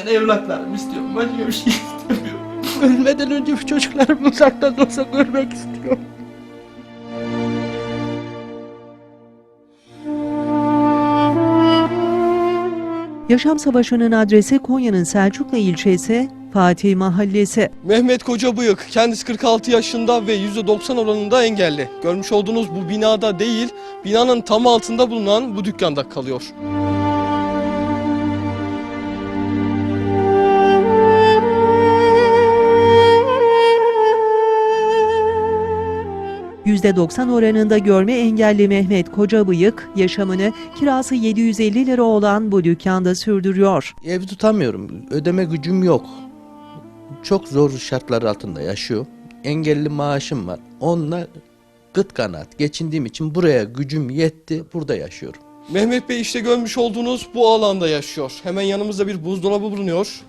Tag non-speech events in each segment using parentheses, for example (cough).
Ben evlatlarımı istiyorum. Başka bir şey (laughs) istemiyorum. Ölmeden önce bu çocuklarımı uzaktan da olsa görmek istiyorum. Yaşam Savaşı'nın adresi Konya'nın Selçuklu ilçesi Fatih Mahallesi. Mehmet Kocabıyık, kendisi 46 yaşında ve %90 oranında engelli. Görmüş olduğunuz bu binada değil, binanın tam altında bulunan bu dükkanda kalıyor. %90 oranında görme engelli Mehmet Kocabıyık yaşamını kirası 750 lira olan bu dükkanda sürdürüyor. Ev tutamıyorum. Ödeme gücüm yok. Çok zor şartlar altında yaşıyor. Engelli maaşım var. Onunla gıt kanaat geçindiğim için buraya gücüm yetti. Burada yaşıyorum. Mehmet Bey işte görmüş olduğunuz bu alanda yaşıyor. Hemen yanımızda bir buzdolabı bulunuyor.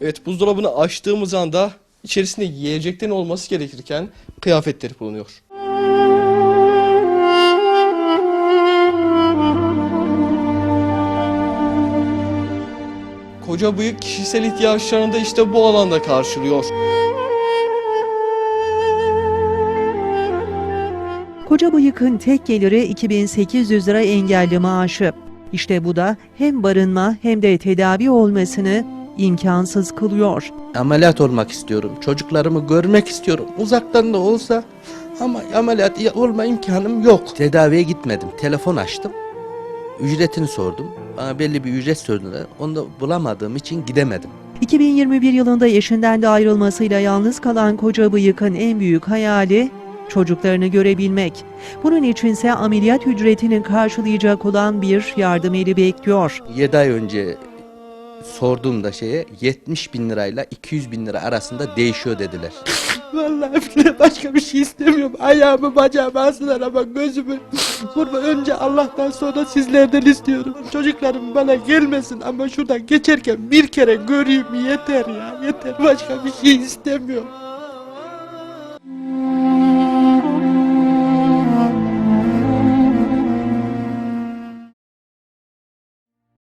Evet buzdolabını açtığımız anda içerisinde yiyeceklerin olması gerekirken kıyafetleri bulunuyor. Koca bıyık kişisel ihtiyaçlarını da işte bu alanda karşılıyor. Kocabıyık'ın tek geliri 2800 lira engelli maaşı. İşte bu da hem barınma hem de tedavi olmasını imkansız kılıyor. Ameliyat olmak istiyorum. Çocuklarımı görmek istiyorum. Uzaktan da olsa ama ameliyat ya- olma imkanım yok. Tedaviye gitmedim. Telefon açtım. Ücretini sordum. Bana belli bir ücret söylediler. Onu da bulamadığım için gidemedim. 2021 yılında eşinden de ayrılmasıyla yalnız kalan koca bıyıkın en büyük hayali çocuklarını görebilmek. Bunun içinse ameliyat ücretini karşılayacak olan bir yardım eli bekliyor. 7 ay önce sorduğumda şeye 70 bin lirayla 200 bin lira arasında değişiyor dediler. Vallahi billahi başka bir şey istemiyorum. Ayağımı bacağımı alsınlar ama gözümü kurban önce Allah'tan sonra sizlerden istiyorum. Çocuklarım bana gelmesin ama şuradan geçerken bir kere göreyim yeter ya yeter. Başka bir şey istemiyorum.